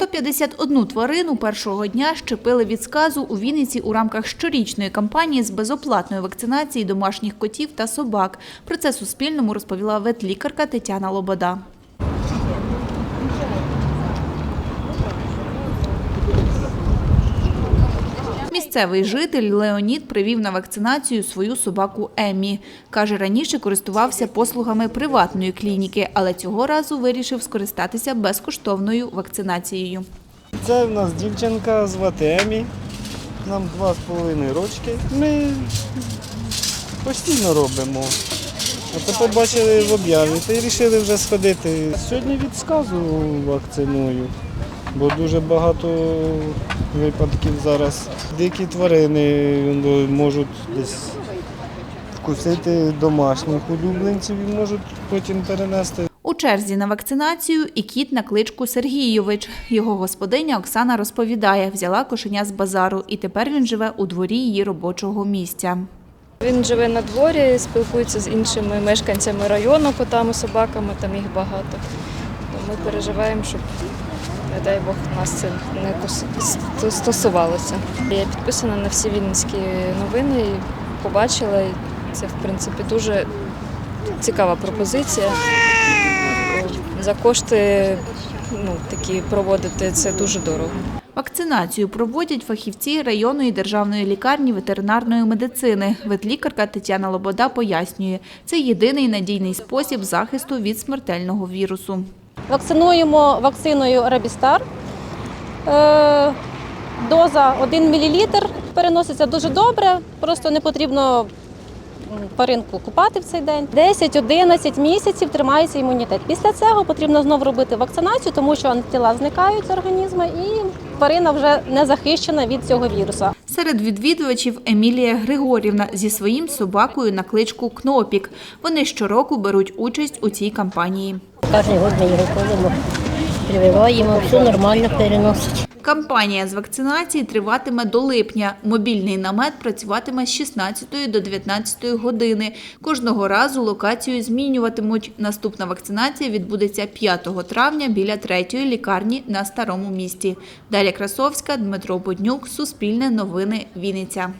151 тварину першого дня щепили від сказу у Вінниці у рамках щорічної кампанії з безоплатної вакцинації домашніх котів та собак. Про це Суспільному розповіла ветлікарка Тетяна Лобода. Місцевий житель Леонід привів на вакцинацію свою собаку Емі. Каже, раніше користувався послугами приватної клініки, але цього разу вирішив скористатися безкоштовною вакцинацією. Це в нас дівчинка звати Емі. Нам два з половиною рочки. Ми постійно робимо. Оце побачили в об'яві та й вирішили вже сходити. Сьогодні від сказу вакциную, бо дуже багато випадків зараз. Дикі тварини ну, можуть десь вкусити домашніх улюбленців і можуть потім перенести У черзі на вакцинацію і кіт на кличку Сергійович. Його господиня Оксана розповідає, взяла кошеня з базару, і тепер він живе у дворі її робочого місця. Він живе на дворі, спілкується з іншими мешканцями району, котами, собаками, там їх багато. Ми переживаємо, щоб, не дай Бог, нас це не стосувалося. Я підписана на всі вінницькі новини і побачила. і Це, в принципі, дуже цікава пропозиція. За кошти ну, такі проводити це дуже дорого. Вакцинацію проводять фахівці районної державної лікарні ветеринарної медицини. Ветлікарка Тетяна Лобода пояснює, це єдиний надійний спосіб захисту від смертельного вірусу. Вакцинуємо вакциною Рабістар. Е, Доза 1 мл переноситься дуже добре, просто не потрібно тваринку купати в цей день. 10-11 місяців тримається імунітет. Після цього потрібно знову робити вакцинацію, тому що антитіла зникають з організму і тварина вже не захищена від цього вірусу. Серед відвідувачів Емілія Григорівна зі своїм собакою на кличку Кнопік. Вони щороку беруть участь у цій кампанії. Кожен год ми його ходимо, прививаємо, все нормально переносить. Кампанія з вакцинації триватиме до липня. Мобільний намет працюватиме з 16 до 19 години. Кожного разу локацію змінюватимуть. Наступна вакцинація відбудеться 5 травня біля третьої лікарні на старому місті. Дар'я Красовська, Дмитро Буднюк, Суспільне новини, Вінниця.